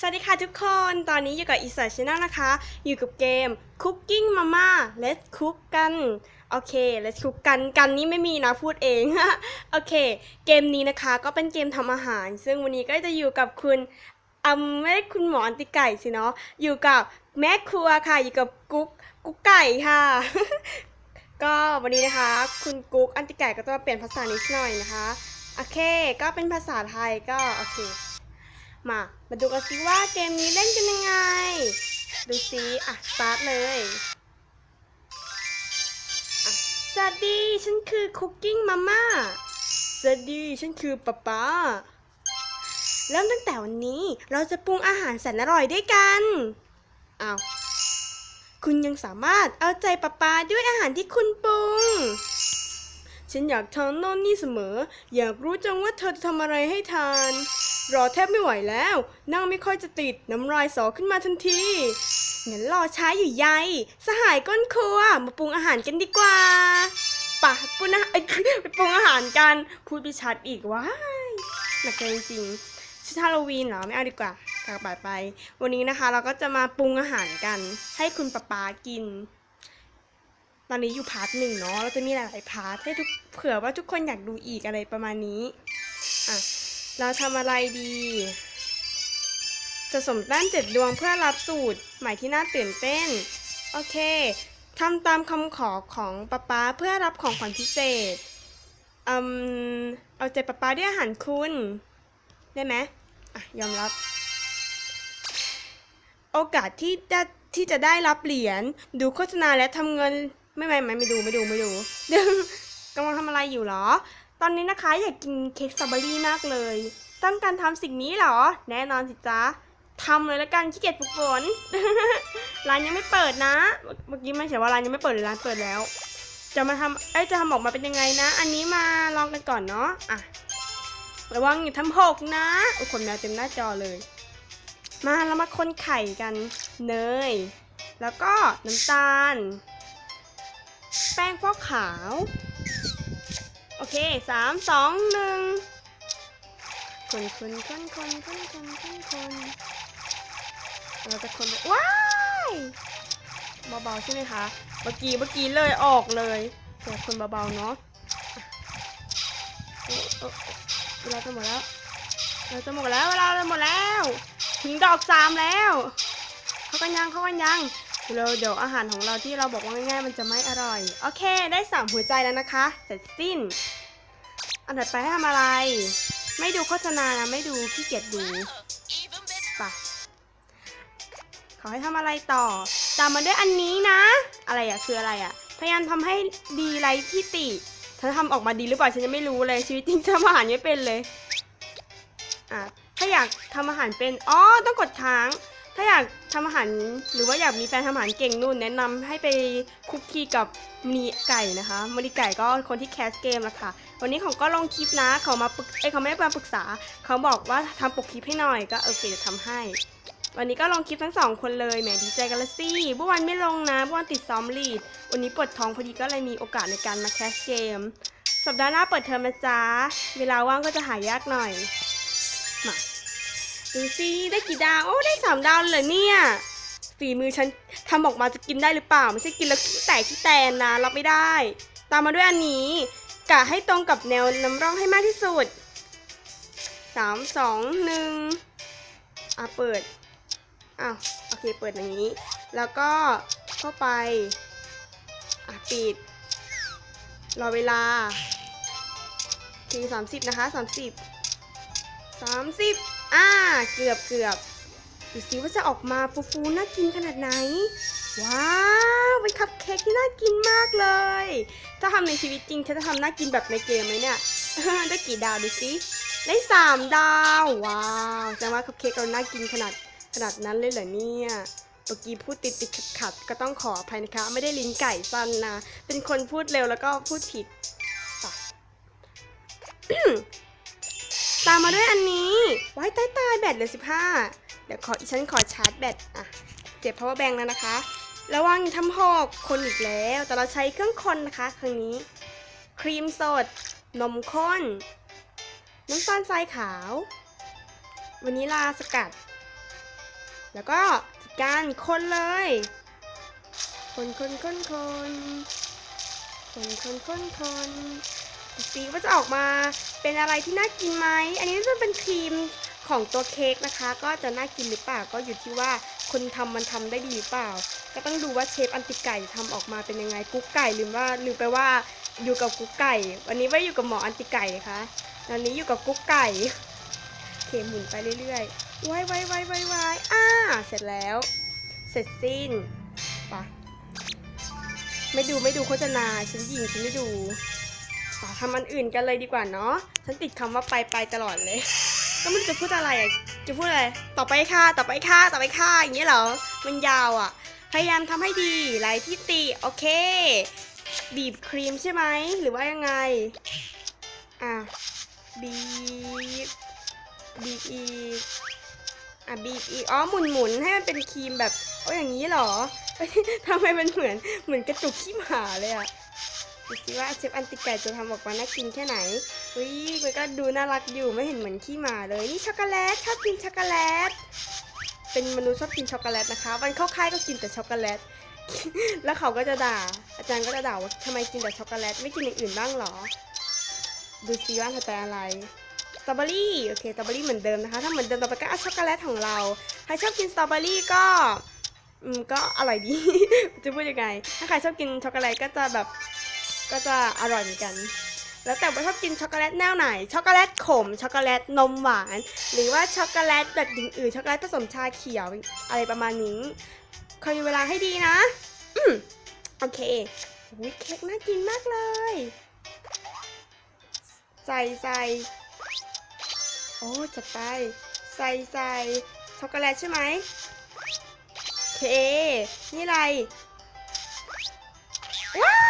สวัสดีค่ะทุกคน ตอนนี้อยู่กับอีสานช n น l นะคะ อยู่กับเกม Cooking Mama Let's Cook กัน โอเค Let's Cook กัน กันนี่ไม่มีนะพูดเอง โอเค เกมนี้นะคะก็เป็นเกมทำอาหาร ซึ่งวันนี้ก็จะอยู่กับคุณอไม่ได้คุณหมออันติไก่สิเนาะ อยู่กับแม่ครัวค่ะ อยู่กับกุ๊ก กุ๊กไก่ค่ะ ก็วันนี้นะคะ คุณกุ๊กอันติไก่ก็จะมาเปลี่ยนภาษานิดหน่อยนะคะ โอเค ก็เป็นภาษาไทยก็โอเค มา มาดูกันสิว่าเกมนี้เล่นกันยังไง ดูสิอะสตาร์ทเลยสวัสดี ฉันคือคุกกิ้งมาม่าสวัสดี ฉันคือป๊าป๊าเริ่มตั้งแต่วันนี้เราจะปรุงอาหารแสนอร่อยด้วยกันอ้าวคุณยังสามารถเอาใจป๊าป๊าด้วยอาหารที่คุณปรุง ฉันอยากทานโน่นนี่เสมอ อยากรู้จังว่าเธอจะทำอะไรให้ทาน รอแทบไม่ไหวแล้ว นั่งไม่ค่อยจะติดน้ำลายสอขึ้นมาทันทีงั้นรอช้าอยู่ใยสหายก้นครัวมาปรุงอาหารกันดีกว่าป่ะปรุงอาหารไปปรุงอาหารกัน พูดไปชัดอีกว้ายหนักใจจริงๆชุดฮาโลวีนเหรอไม่เอาดีกว่ากลับไปไป วันนี้นะคะเราก็จะมาปรุงอาหารกัน ให้คุณป๊าป๊ากิน ตอนนี้อยู่พาร์ทหนึ่งเนาะเราจะมีหลายๆพาร์ทให้ทุกเผื่อว่าทุกคนอยากดูอีกอะไรประมาณนี้อะ เราทำอะไรดี จะสมด้านเจ็ดดวงเพื่อรับสูตรใหม่ที่น่าตื่นเต้น โอเคทำตามคำขอของป๊าป๊าเพื่อรับของขวัญพิเศษอืมเอาใจป๊าป๊าด้วยอาหารคุณ ได้ไหมอะ ยอมรับ โอกาสที่จะที่จะได้รับเหรียญดูโฆษณาและทำเงินไม่ไม่ไม่ไม่ดูไม่ดูไม่ดูกำลังทำอะไรอยู่หรอ ตอนนี้นะคะอยากกินเค้กสตรอเบอรี่มากเลย ต้องการทำสิ่งนี้เหรอ แน่นอนสิจ๊ะทำเลยละกันขี้เกียจฝึกฝน ร้านยังไม่เปิดนะ เมื่อกี้มันเขียนว่าร้านยังไม่เปิดหรือร้านเปิดแล้ว จะมาทำเอ้จะทำออกมาเป็นยังไงนะ อันนี้มาลองกันก่อนเนาะ อะ ระวังอย่าทำหกนะโอ้ขนแมวเต็มหน้าจอเลย มาเรามาคนไข่กัน เนย แล้วก็น้ำตาล แป้งฟอกขาว โอเคสามสองหนึ่งคนคนคนคนคนคนคนคนเราจะคนว้ายเบาๆใช่ไหมคะเมื่อกี้เมื่อกี้เลยออกเลยแต่คนเบาๆเนาะเอ๊ะเอ๊ะเวลาจะหมดแล้วเราจะหมดแล้วเวลาจะหมดแล้ว ถึงดอกสามแล้ว เขากันยังเขากันยัง เร็วเดี๋ยวอาหารของเราที่เราบอกว่าง่ายๆมันจะไม่อร่อย โอเค ได้สามหัวใจแล้วนะคะ เสร็จสิ้น อันถัดไปให้ทำอะไร ไม่ดูโฆษณานะ ไม่ดูขี้เกียจดูปะเขาให้ทำอะไรต่อ ตามมาด้วยอันนี้นะ อะไรอะคืออะไรอะพยายามทำให้ดีไรที่ติฉันทำออกมาดีหรือเปล่าฉันยังไม่รู้เลย ชีวิตจริงทำอาหารไม่เป็นเลย อะ ถ้าอยากทำอาหารเป็น อ๋อ ต้องกดค้าง ถ้าอยากทำอาหารหรือว่าอยากมีแฟนทำอาหารเก่งนู่น แนะนำให้ไปคุกคีกับมณีไก่นะคะมณีไก่ก็คนที่แคสเกมละค่ะ วันนี้เขาก็ลงคลิปนะเขามาปรึกเอ้เขาไม่ได้มาปรึกษา เขาบอกว่าทำปกคลิปให้หน่อยก็โอเคจะทำให้ วันนี้ก็ลงคลิปทั้งสองคนเลยแหมดีใจกันละสิเมื่อวานไม่ลงนะเมื่อวานติดซ้อมลีด วันนี้ปวดท้องพอดีก็เลยมีโอกาสในการมาแคสเกม สัปดาห์หน้าเปิดเทอมนะจ๊ะเวลาว่างก็จะหายากหน่อยมา ดูสิได้กี่ดาว โอ้ ได้สามดาวเลยเหรอเนี่ย ฝีมือฉันทำออกมาจะกินได้หรือเปล่า ไม่ใช่กินแล้วขี้แตกขี้แตนนะ รับไม่ได้ ตามมาด้วยอันนี้กะให้ตรงกับแนวน้ำร่องให้มากที่สุดสามสองหนึ่งอะเปิดอ้าวโอเคเปิดอย่างนี้ แล้วก็เข้าไปอะปิด รอเวลาทีสามสิบนะคะสามสิบ สามสิบอ่า เกือบเกือบดูสิว่าจะออกมาฟูฟูๆน่ากินขนาดไหน ว้าวเป็นคัพเค้กที่น่ากินมากเลย ถ้าทำในชีวิตจริงฉันจะทำน่ากินแบบในเกมไหมเนี่ย ได้กี่ดาวดูสิได้สามดาว ว้าวแสดงว่าคัพเค้กเราน่ากินขนาดขนาดนั้นเลยเหรอเนี่ยเมื่อกี้พูดติดติดขัดขัดก็ต้องขออภัยนะคะ ไม่ได้ลิ้นไก่สั้นนะ เป็นคนพูดเร็วแล้วก็พูดผิด ตามมาด้วยอันนี้ ไว้ใต้ตายแบตเหลยสิบห้าเดี๋ยวขอฉันขอชาร์จแบตอะ เจ็บ power bank แล้วนะคะ ระวังทำหอกคนอีกแล้ว แต่เราใช้เครื่องคนนะคะครั้งนี้ ครีมสด นมข้น น้ำตาลทรายขาว วานิลาสกัด แล้วก็การคนเลย คนคนคนคนคนคนคนคน สิว่าจะออกมาเป็นอะไรที่น่ากินไหม อันนี้จะเป็นครีมของตัวเค้กนะคะ ก็จะน่ากินหรือเปล่าก็อยู่ที่ว่าคนทำมันทำได้ดีหรือเปล่า ก็ต้องดูว่าเชฟอันติไก่ทำออกมาเป็นยังไงกุ๊กไก่หรือว่าลืมไปว่าอยู่กับกุ๊กไก่ วันนี้ไม่อยู่กับหมออันติไก่นะคะวันนี้อยู่กับกุ๊กไก่เคหมุนไปเรื่อยๆว้ายว้ายว้ายว้ายว้ายอ่าเสร็จแล้ว เสร็จสิ้นไปะไม่ดูไม่ดูโฆษณาฉันยิงฉันไม่ดู ไปะทำอันอื่นกันเลยดีกว่าเนาะฉันติดคำว่าไปไปตลอดเลย ก็ไม่รู้จะพูดอะไรอะจะพูดอะไรต่อไปค่ะต่อไปค่ะต่อไปค่ะอย่างเงี้ยเหรอมันยาวอะ พยายามทำให้ดีไหลที่ติโอเค บีบครีมใช่ไหมหรือว่ายังไงอะบีบบีบอีกอะบีบอีกอ๋อหมุนหมุนให้มันเป็นครีมแบบโอ้อย่างนี้เหรอทำไมมันเหมือนเหมือนกระจุกขี้หมาเลยอะ ดูสิว่าเชฟอันติไก่จะทำออกมาน่ากินแค่ไหนอุ้ยมันก็ดูน่ารักอยู่ไม่เห็นเหมือนขี้หมาเลยนี่ช็อกโกแลตชอบกินช็อกโกแลต เป็นมนุษย์ชอบกินช็อกโกแลตนะคะวันเข้าค่ายก็กินแต่ช็อกโกแลตแล้วเขาก็จะด่า อาจารย์ก็จะด่าว่าทำไมกินแต่ช็อกโกแลตไม่กินอย่างอื่นบ้างหรอ ดูซิว่าเธอเป็นอะไรสตรอเบอรี่โอเคสตรอเบอรี่เหมือนเดิมนะคะ ถ้าเหมือนเดิมต่อไปก็เอาช็อกโกแลตของเราใครชอบกินสตรอเบอรี่ก็อืมก็อร่อยดี จะพูดยังไง ถ้าใครชอบกินช็อกโกแลตก็จะแบบ ก็จะอร่อยเหมือนกัน แล้วแต่ว่าชอบกินช็อกโกแลตแนวไหน ช็อกโกแลตขม ช็อกโกแลตนมหวาน หรือว่าช็อกโกแลตแบบอย่างอื่นช็อกโกแลตผสมชาเขียวอะไรประมาณนี้คอยดูเวลาให้ดีนะ อืมโอเคอุ้ยเค้กน่ากินมากเลย ใส่ใส่โอ้จัดไป ใส่ใส่ช็อกโกแลตใช่ไหมโอเค นี่อะไรว้า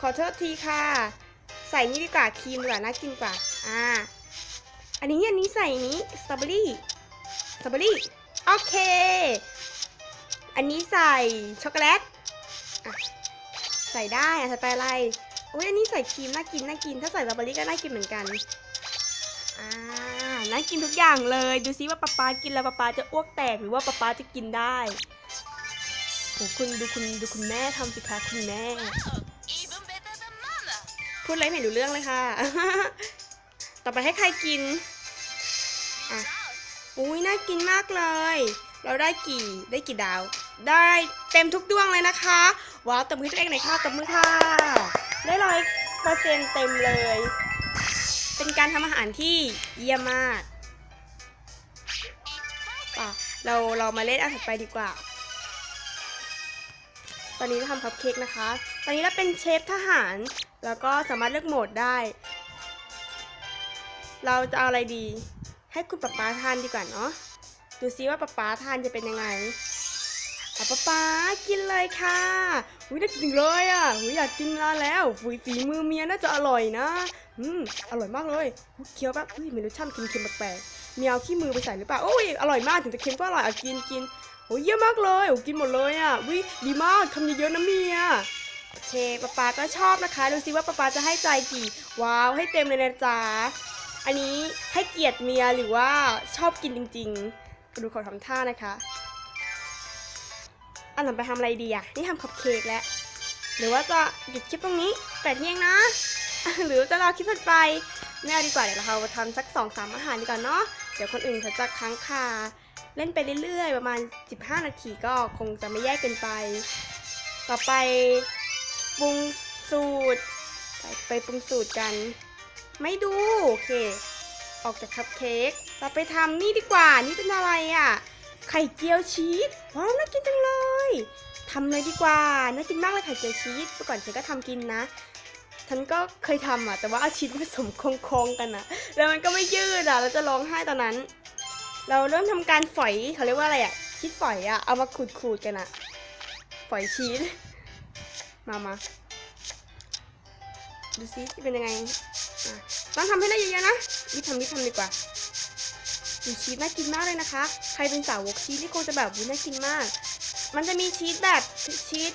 ขอโทษทีค่ะ ใส่นี่ดีกว่าครีมดีกว่าน่ากินกว่า อ่า อันนี้อันนี้ใส่นี้สตรอเบอรี่สตรอเบอรี่โอเค อันนี้ใส่ช็อกโกแลตใส่ได้อะใส่ไปอะไรอุ้ยอันนี้ใส่ครีมน่ากินน่ากิน ถ้าใส่สตรอเบอรี่ก็น่ากินเหมือนกันอ่าน่ากินทุกอย่างเลย ดูซิว่าป๊าป๊ากินแล้วป๊าป๊าจะอ้วกแตกหรือว่าป๊าป๊าจะกินได้ โหคุณดูคุณดูคุณแม่ทำสิคะคุณแม่ Even better than mama. พูดอะไรไม่รู้เรื่องเลยค่ะ ต่อไปให้ใครกิน อะ อุ้ยน่ากินมากเลย เราได้กี่ได้กี่ดาว ได้เต็มทุกดวงเลยนะคะ ว้าวตบมือให้ตัวเองหน่อยค่ะตบมือค่ะ ได้ร้อยเปอร์เซ็นต์เต็มเลย เป็นการทำอาหารที่เยี่ยมมาก ป่ะ เราเรามาเล่นอันถัดไปดีกว่า ตอนนี้เราทำคัพเค้กนะคะ ตอนนี้เราเป็นเชฟทหาร แล้วก็สามารถเลือกโหมดได้ เราจะเอาอะไรดี ให้คุณป๊าป๊าทานดีกว่าเนาะ ดูซิว่าป๊าป๊าทานจะเป็นยังไงอะป๊าป๊ากินเลยค่ะอุ้ยน่ากินเลยอะอุ้ยอยากกินนานแล้วฝีฝีมือเมียน่าจะอร่อยนะ อืม อร่อยมากเลย เคี้ยวแบบอุ้ยมีรสชาติเค็มๆแปลกๆเมีเอาขี้มือไปใส่หรือเปล่าโอ้ย อร่อยมาก ถึงจะเค็มก็อร่อย เอากินกิน โอ้ยเยี่ยมากเลยโอ้กินหมดเลยอะวิดีมากทำเยอะๆนะเมียโอเคป๊าป๊าก็ชอบนะคะ ดูซิว่าป๊าป๊าจะให้ใจกี่ ว้าวให้เต็มเลยนะจ๊ะอันนี้ให้เกียรติเมียหรือว่าชอบกินจริงๆ ดูเขาทำท่านะคะอันหลังไปทำอะไรดีอะ นี่ทำคัพเค้กแล้ว หรือว่าจะหยุดคลิปตรงนี้แต่เที่ยงนะ หรือจะรอคลิปถัดไปไม่เอาดีกว่าเดี๋ยวเราทำสักสองสามอาหารดีกว่าเนาะเดี๋ยวคนอื่นเขาจะค้างคา เล่นไปเรื่อยๆ ประมาณ 15 นาทีก็คงจะไม่แย่เกินไป ต่อไปปรุงสูตร ไปไปปรุงสูตรกัน ไม่ดู โอเค ออกจากคัพเค้กเราไปทำนี่ดีกว่า นี่เป็นอะไรอะ่ะ ไข่เจียวชีสว้าวน่ากินจังเลยทำเลยดีกว่า น่ากินมากเลยไข่เจียวชีสเมื่อก่อนฉันก็ทำกินนะฉันก็เคยทำอะ แต่ว่าอาชีสผสมโค้งๆกันอะ แล้วมันก็ไม่ยืดอะเราจะร้องไห้ตอนนั้น เราเริ่มทำการฝอยเขาเรียกว่าอะไรอะชีสฝอยอะเอามาขูดๆกันอะฝอยชีสมามาดูซิจะเป็นยังไงต้องทำให้ได้เยอะๆนะวิทำวิทำดีกว่าดูชีสน่ากินมากเลยนะคะ ใครเป็นสาวกชีสนี่คงจะแบบวุ้ยน่ากินมาก มันจะมีชีสแบบชีส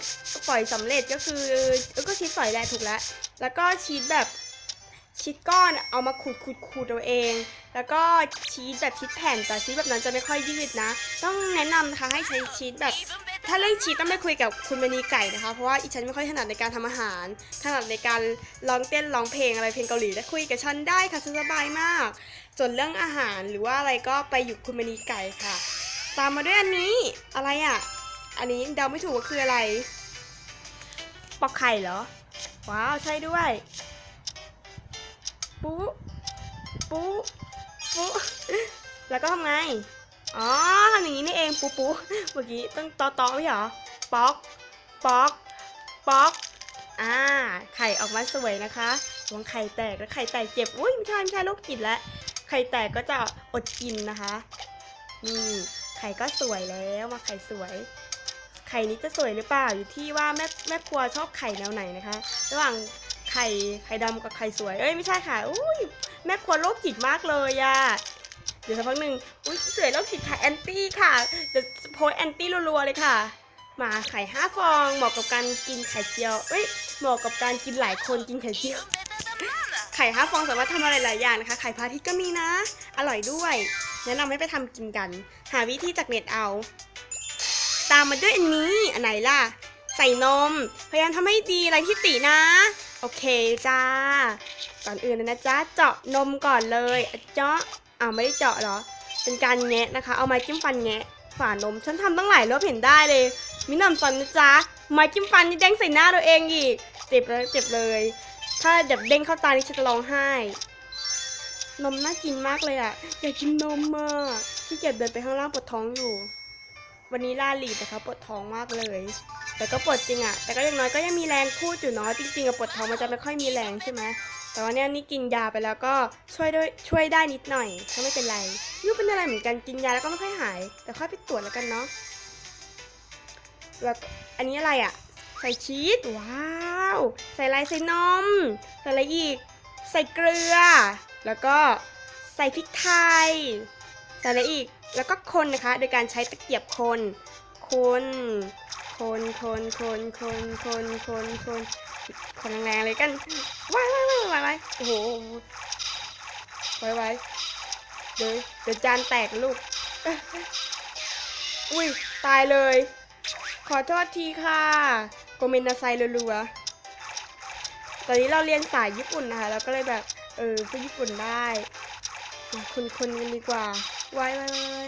ฝอยสำเร็จก็คือเออก็ชีสฝอยแหละถูกแล้ว แล้วก็ชีสแบบ ชีสก้อนเอามาขูดขูดขูดเอาเอง แล้วก็ชีสแบบชีสแผ่นแต่ชีสแบบนั้นจะไม่ค่อยยืดนะ ต้องแนะนำนะคะให้ใช้ชีสแบบ Even better. ถ้าเรื่องชีสต้องไปคุยกับคุณมณีไก่นะคะ เพราะว่าอีฉันไม่ค่อยถนัดในการทำอาหาร ถนัดในการร้องเต้นร้องเพลงอะไรเพลงเกาหลีและคุยกับฉันได้ค่ะฉันสบายมาก ส่วนเรื่องอาหารหรือว่าอะไรก็ไปอยู่คุณมณีไก่ค่ะ ตามมาด้วยอันนี้อะไรอะ อันนี้เดาไม่ถูกว่าคืออะไรปอกไข่เหรอ ว้าวใช่ด้วย ปุ๊ปุ๊ปุ๊แล้วก็ทำไง อ๋อทำอย่างนี้นี่เองปุ๊ปุ๊เมื่อกี้ต้องตอตอไม่เหรอ ป๊อก ป๊อก ป๊อก อ่า ไข่ออกมาสวยนะคะวงไข่แตกแล้วไข่แตกเจ็บ อุ้ยไม่ใช่ไม่ใช่โรคจิตแล้ว ไข่แตกก็จะอดกินนะคะ นี่ไข่ก็สวยแล้วมาไข่สวย ไข่นี้จะสวยหรือเปล่าอยู่ที่ว่าแม่แม่ครัวชอบไข่แนวไหนนะคะ ระหว่าง ไข่ไข่ดำกับไข่สวย เอ้ยไม่ใช่ค่ะอุ้ยแม่ครัวโรคจิตมากเลยอะเดี๋ยวสักพักหนึ่งอุ้ยสวยโรคจิตค่ะแอนตี้ค่ะเดี๋ยวโพสแอนตี้รัวๆเลยค่ะมาไข่ห้าฟองเหมาะกับการกินไข่เจียวเอ้ยเหมาะกับการกินหลายคนกินไข่เจียวไข่ห้าฟองสามารถทำอะไรหลายอย่างนะคะ ไข่พาทิตย์ก็มีนะ อร่อยด้วยแนะนำให้ไปทำกินกัน หาวิธีจากเน็ตเอา ตามมาด้วยอันนี้อันไหนล่ะ ใส่นม พยายามทำให้ดีอะไรที่ตินะ โอเคจ้า ก่อนอื่นเลยนะจ๊ะเจาะนมก่อนเลยเจาะอ้าวไม่ได้เจาะเหรอ เป็นการแงะนะคะ เอาไม้จิ้มฟันแงะฝานม ฉันทำตั้งหลายรอบเห็นได้เลย มิหนำซันนะจ๊ะไม้จิ้มฟันนี่แดงใส่หน้าตัวเองอีก เจ็บเลยเจ็บเลย ถ้าแบบเด้งเข้าตานี่ฉันจะร้องไห้ นมน่ากินมากเลยอะ่ะ อยากกินนมมากที่เกียจเดินไปข้างล่างปวดท้องอยู่ วันนี้ลาลีดนะคะปวดท้องมากเลย แต่ก็ปวดจริงอะ่ะแต่ก็อย่างน้อยก็ยังมีแรงพูดอยู่เนาะจริงๆอะปวดท้องมันจะไม่ค่อยมีแรงใช่ไหมแต่ว่าเนี่ยนี่กินยาไปแล้วก็ช่วยด้วยช่วยได้นิดหน่อยก็ไม่เป็นไรยูเป็นอะไรเหมือนกันกินยาแล้วก็ไม่ค่อยหาย แต่ค่อยไปตรวจแล้วกันเนาะแล้วอันนี้อะไรอะ่ะใส่ชีสว้าว ใส่ไรใส่นมใส่อะไรอีก ใส่เกลือ แล้วก็ใส่พริกไทย ใส่อะไรอีก แล้วก็คนนะคะ โดยการใช้ตะเกียบคน คน คน คน คน คน คน คน คน คนแรงๆเลยกันว้ายว้ายว้ายว้ายว้ายโอ้โหไว้ายว้เดี๋ยวเดี๋ยวจานแตกลูก อุ้ยตายเลย ขอโทษทีค่ะโกเมนนาไซรัวๆตอนนี้เราเรียนสายญี่ปุ่นนะคะแล้วก็เลยแบบ เออพูดญี่ปุ่นได้คนคนกันดีกว่า ไว้ไว้ไว้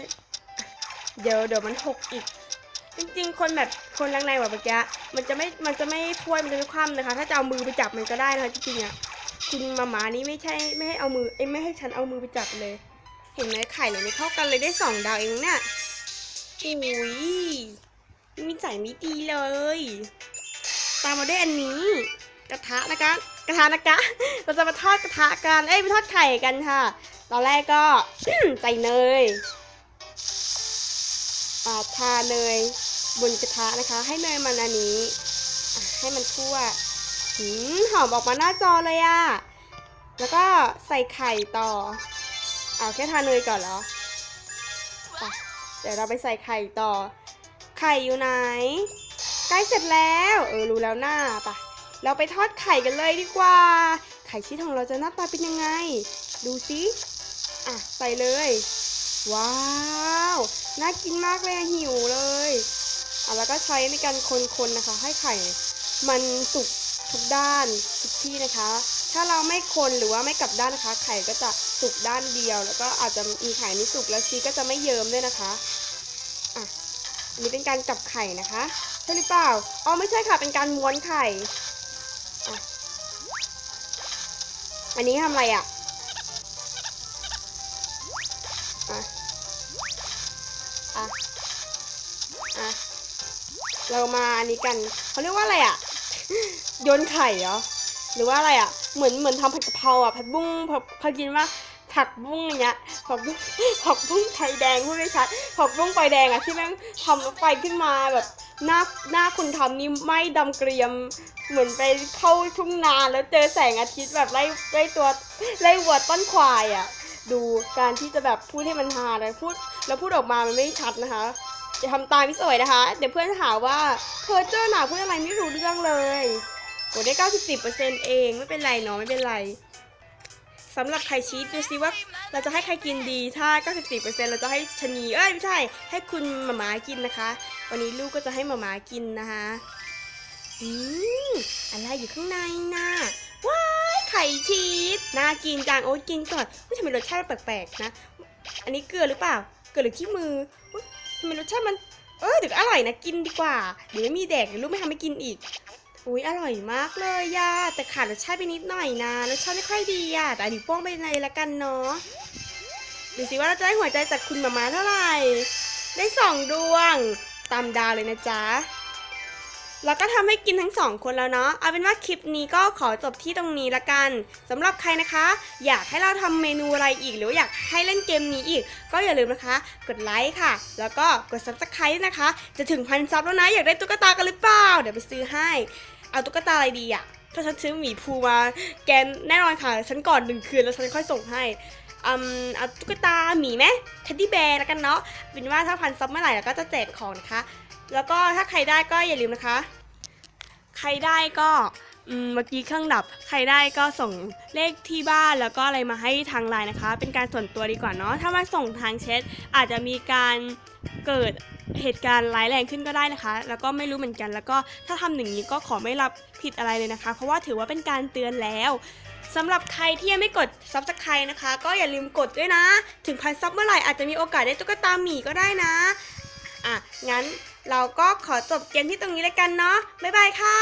เดี๋ยวเดี๋ยวมันหกอีก จริงๆ คนแบบคนแรงๆแบบเมื่อกี้มันจะไม่มันจะไม่ถ้วยมันจะไม่คว่ำนะคะ ถ้าจะเอามือไปจับมันก็ได้นะคะจริงๆอะคุณมาหมานี่ไม่ใช่ไม่ให้เอามือเอ้ไม่ให้ฉันเอามือไปจับเลย เห็นไหมไข่เนี่ยไม่เท่ากันเลยได้สองดาวเองเนี่ยอุ้ยมีใจไม่ดีเลย ตามมาด้วยอันนี้ กระทะนะคะ กระทะนะคะ เราจะมาทอดกระทะกัน เอ้ยไปทอดไข่กันค่ะ ตอนแรกก็ ใส่เนยอ่าทาเนยบนกระทะนะคะ ให้เนยมันอันนี้ ให้มันทั่วหืมหอมออกมาหน้าจอเลยอะแล้วก็ใส่ไข่ต่อเอาแค่ทาเนยก่อนเหรอเดี๋ยวเราไปใส่ไข่ต่อ ไข่อยู่ไหน ใกล้เสร็จแล้ว เออรู้แล้วหน้าปะเราไปทอดไข่กันเลยดีกว่า ไข่ชีสของเราจะหน้าตาเป็นยังไง ดูสิ อะใส่เลย ว้าวน่ากินมากเลยหิวเลยอะแล้วก็ใช้ในการคนๆนะคะ ให้ไข่ มันสุกทุกด้านทุกที่นะคะ ถ้าเราไม่คนหรือว่าไม่กลับด้านนะคะ ไข่ก็จะสุกด้านเดียว แล้วก็อาจจะมีไข่ไม่สุกแล้วชีก็จะไม่เยิ้มด้วยนะคะอะอันนี้เป็นการกลับไข่นะคะใช่หรือเปล่าอ๋อไม่ใช่ค่ะเป็นการม้วนไข่อะอันนี้ทำอะไรอะอะ เรามาอันนี้กันเขาเรียกว่าอะไรอะโยนไข่เหรอหรือว่าอะไรอะเหมือนเหมือนทำผัดกะเพราอะผัดบุ้งผัดเคยกินว่าผักบุ้งอย่างเงี้ยผักบุ้งผักบุ้งไฟแดงพูดไม่ชัดผักบุ้งไฟแดงอะที่แม่งทำไฟขึ้นมาแบบหน้าหน้าคุณทำนี่ไหม้ดำเกรียม เหมือนไปเข้าทุ่งนาแล้วเจอแสงอาทิตย์แบบไล่ไล่ตัวไล่วัวต้นควายอะดูการที่จะแบบพูดให้มันฮาเลยพูด แล้วพูดออกมามันไม่ชัดนะคะ อย่าทำตามพี่สวยนะคะ เดี๋ยวเพื่อนหาว่าเพอเจอร์หนาพูดอะไรไม่รู้เรื่องเลยกดได้ 94%เองไม่เป็นไรเนาะไม่เป็นไรสำหรับไข่ชีสดูซิว่าเราจะให้ใครกินดีถ้า 94%เราจะให้ชะนีเอ้ยไม่ใช่ ให้คุณหมามากินนะคะ วันนี้ลูกก็จะให้หมามากินนะคะอืมอะไรอยู่ข้างในน่ะว้ายไข่ชีสน่ากินจังโอ๊ยกินก่อนอุ๊ยทำไมรสชาติแปลกๆนะ อันนี้เกลือหรือเปล่า เกลือหรือขี้มืออำไมรสชาติมัน เออเดี๋ยวอร่อยนะกินดีกว่า เดี๋ยวไม่มีแดกเดี๋ยวลูกไม่ทำให้กินอีก อุ้ยอร่อยมากเลยย่าแต่ขาดรสชาติไปนิดหน่อยนะรสชาติไม่ค่อยดีอะแต่ดิวโป้งไปในละกันเนาะดูสิว่าเราจะได้หัวใจจากคุณหมามาเท่าไหร่ ได้สองดวง ตามดาวเลยนะจ๊ะ แล้วก็ทำให้กินทั้งสองคนแล้วเนาะ เอาเป็นว่าคลิปนี้ก็ขอจบที่ตรงนี้ละกันสำหรับใครนะคะ อยากให้เราทำเมนูอะไรอีก หรืออยากให้เล่นเกมนี้อีก ก็อย่าลืมนะคะ กดไลค์ค่ะ แล้วก็กด subscribe นะคะ จะถึงพันซับแล้วนะ อยากได้ตุ๊กตากันหรือเปล่า เดี๋ยวไปซื้อให้ เอาตุ๊กตาอะไรดีอะถ้าฉันซื้อหมีภูมา แกนแน่นอนค่ะ ฉันก่อนหนึ่งคืนแล้วฉันค่อยส่งให้อืมเอาตุ๊กตาหมีไหมเท็ดดี้แบร์แล้วกันเนาะเป็นว่าถ้าพันซับเมื่อไหร่เราก็จะแจกของนะคะ แล้วก็ถ้าใครได้ก็อย่าลืมนะคะ ใครได้ก็เมื่อกี้เครื่องดับ ใครได้ก็ส่งเลขที่บ้านแล้วก็อะไรมาให้ทางไลน์นะคะ เป็นการส่วนตัวดีกว่าเนาะถ้ามาส่งทางแชทอาจจะมีการเกิดเหตุการณ์ร้ายแรงขึ้นก็ได้นะคะ แล้วก็ไม่รู้เหมือนกัน แล้วก็ถ้าทำอย่างนี้ก็ขอไม่รับผิดอะไรเลยนะคะ เพราะว่าถือว่าเป็นการเตือนแล้วสำหรับใครที่ยังไม่กด subscribe นะคะ ก็อย่าลืมกดด้วยนะ ถึงพันซับเมื่อไหร่อาจจะมีโอกาสได้ตุ๊กตาหมีก็ได้นะ อะงั้น เราก็ขอจบเกมที่ตรงนี้เลยกันเนาะบ๊ายบายค่ะ